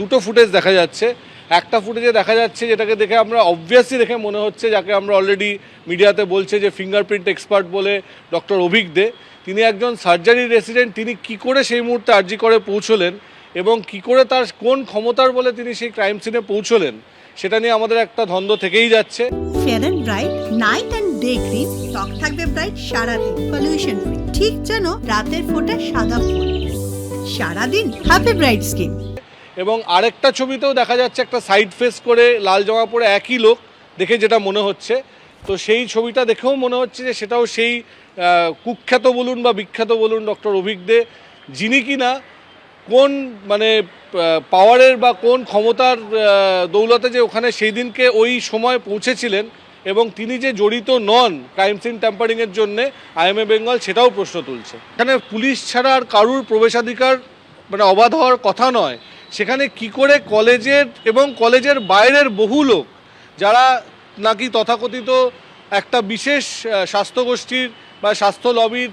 দুটো ফুটেজ দেখা যাচ্ছে। একটা ফুটেজে দেখা যাচ্ছে যেটাকে দেখে আমরা অবভিয়াসলি দেখে মনে হচ্ছে, যাকে আমরা অলরেডি মিডিয়াতে বলছে যে ফিঙ্গারপ্রিন্ট এক্সপার্ট বলে ডক্টর অভিক দে। তিনি একজন সার্জারি রেসিডেন্ট তিনি কি করে সেই মুহূর্তে আর্জি করে পৌঁছলেন এবং কি করে তার কোন ক্ষমতার বলে তিনি সেই ক্রাইম সিনে পৌঁছলেন, সেটা নিয়ে আমাদের একটা ধন্দ থেকেই যাচ্ছে। ব্রাইট নাইট ডে ক্রিম থাকবে ব্রাইট পলিউশন ঠিক যেন রাতের ফোটা সাদা ফুল সারাদিন হ্যাপি ব্রাইট স্কিন এবং আরেকটা ছবিতেও দেখা যাচ্ছে একটা সাইড ফেস করে লাল জামা পরে একই লোক, দেখে যেটা মনে হচ্ছে। তো সেই ছবিটা দেখেও মনে হচ্ছে যে সেটাও সেই কুখ্যাত বলুন বা বিখ্যাত বলুন ডক্টর অভিক দে, যিনি কিনা কোন মানে পাওয়ারের বা কোন ক্ষমতার দৌলতে যে ওখানে সেই দিনকে ওই সময় পৌঁছেছিলেন এবং তিনি যে জড়িত নন ক্রাইম সিন ট্যাম্পারিংয়ের জন্যে আইএমএ বেঙ্গল সেটাও প্রশ্ন তুলছে। এখানে পুলিশ ছাড়া আর কারুর প্রবেশাধিকার মানে অবাধ হওয়ার কথা নয়। সেখানে কি করে কলেজের এবং কলেজের বাইরের বহু লোক, যারা নাকি তথাকথিত একটা বিশেষ স্বাস্থ্যগোষ্ঠীর বা স্বাস্থ্য লবির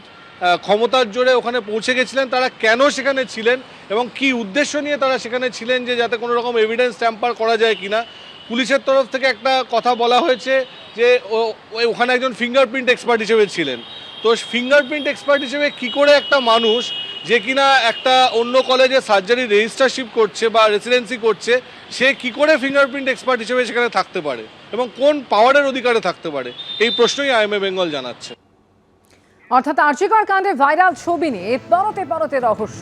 ক্ষমতার জোরে ওখানে পৌঁছে গেছিলেন, তারা কেন সেখানে ছিলেন এবং কি উদ্দেশ্য নিয়ে তারা সেখানে ছিলেন যে যাতে কোনো রকম এভিডেন্স ট্যাম্পার করা যায় কিনা? পুলিশের তরফ থেকে একটা কথা বলা হয়েছে যে ওখানে একজন ফিঙ্গারপ্রিন্ট এক্সপার্ট হিসেবে ছিলেন। তো ফিঙ্গারপ্রিন্ট এক্সপার্ট হিসেবে কি করে একটা মানুষ যে কিনা একটা অন্য কলেজে সার্জারি রেজিস্টারশিপ করছে বা রেসিডেন্সি করছে, সে কি করে ফিঙ্গারপ্রিন্ট এক্সপার্ট হিসেবে সেখানে থাকতে পারে? এবং কোন পাওয়ারের অধিকারে থাকতে পারে? এই প্রশ্নই আইএমএ বেঙ্গল জানাচ্ছে। অর্থাৎ আর্যিকর কাণ্ডে ভাইরাল ছবি নিয়ে পরতে পরতে রহস্য।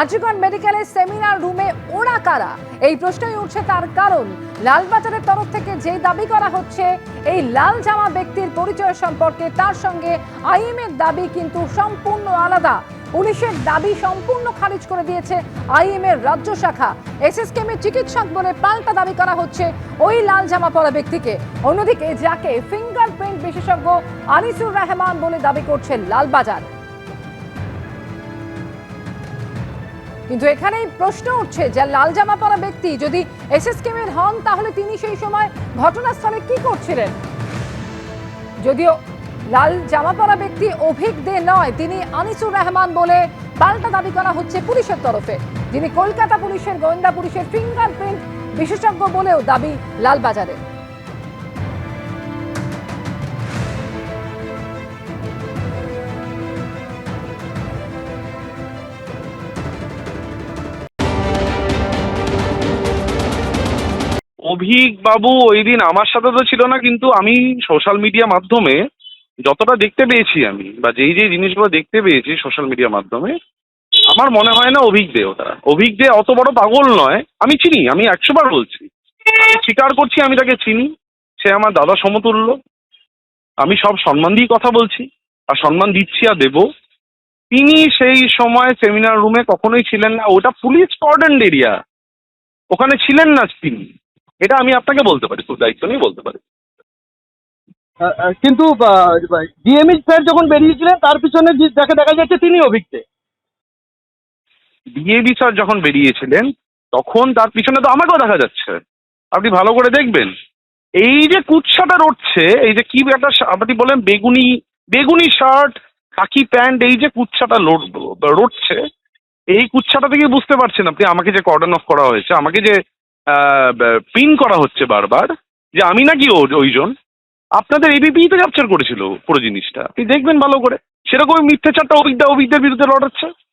আর্যিকর মেডিকেলের সেমিনার রুমে ওরা কারা? এই প্রশ্নই উঠছে তার কারণ। লালবাজারের তরফ থেকে যে দাবি করা হচ্ছে, এই লাল জামা ব্যক্তির পরিচয় সম্পর্কে তার সঙ্গে আইএমের দাবি কিন্তু সম্পূর্ণ আলাদা। পুলিশের দাবি সম্পূর্ণ খারিজ করে দিয়েছে আইএমের রাজ্য শাখা। এসএসকেমের চিকিৎসক বলে পাল্টা দাবি করা হচ্ছে ওই লাল জামা পরা ব্যক্তিকে। অন্যদিকে যাকে ফিঙ্গারপ্রিন্ট বিশেষজ্ঞ আনিসুর রহমান বলে দাবি করছে লালবাজার। কিন্তু এখানেই প্রশ্ন উঠছে যে লাল জামা পরা ব্যক্তি যদি এসএসকেমের হন তাহলে তিনি সেই সময় ঘটনাস্থলে কি করছিলেন? যদিও লাল জামা পরা ব্যক্তি অভিক দে নয়, তিনি আনিসুর রহমান বলে পাল্টা দাবি করা হচ্ছে পুলিশের তরফে। যিনি কলকাতা পুলিশের, গোয়েন্দা পুলিশের ফিঙ্গারপ্রিন্ট বিশেষজ্ঞ বলেও দাবি লালবাজারে। অভিক বাবু, ওই দিন আমার সাথে তো ছিল না, কিন্তু আমি সোশ্যাল মিডিয়া মাধ্যমে যতটা দেখতে পেয়েছি আমি, বা যেই যেই জিনিসগুলো দেখতে পেয়েছি সোশ্যাল মিডিয়ার মাধ্যমে, আমার মনে হয় না অভিক দে ওটা অভিক দে অত বড় পাগল নয়, আমি চিনি, আমি একশো বার বলছি। আমি স্বীকার করছি, আমি তাকে চিনি, সে আমার দাদা সমতুল্য। আমি সব সম্মান দিয়ে কথা বলছি, আর সম্মান দিচ্ছি আর দেবো। তিনি সেই সময় সেমিনার রুমে কখনোই ছিলেন না, ওটা পুলিশ কর্ডেন্ড এরিয়া ওখানে ছিলেন না তিনি। এটা আমি আপনাকে বলতে পারি, খুব দায়িত্ব নিয়ে বলতে পারি। কিন্তু ডিএমই স্যার যখন বেরিয়েছিলেন, তার পিছনে যাকে দেখা যাচ্ছে তিনি অভিজ্ঞ। ডিএবি স্যার যখন বেরিয়েছিলেন, তখন তার পিছনে তো আমাকেও দেখা যাচ্ছে। আপনি ভালো করে দেখবেন। এই যে কুৎসাটা রটছে, এই যে কি একটা আপনি বলেন বেগুনি বেগুনি শার্ট, খাকি প্যান্ট, এই যে লোড, রটছে, এই কুৎসাটা থেকে বুঝতে পারছেন আপনি আমাকে যে কর্ডন অফ করা হয়েছে, আমাকে যে পিন করা হচ্ছে বারবার, যে আমি নাকি ওইজন। আপনাদের এবিপি তো ক্যাপচার করেছিল পুরো জিনিসটা। আপনি দেখবেন ভালো করে। সেরকম মিথ্যে চারটা অভিজ্ঞতা অভিজ্ঞের বিরুদ্ধে লড়াচ্ছে।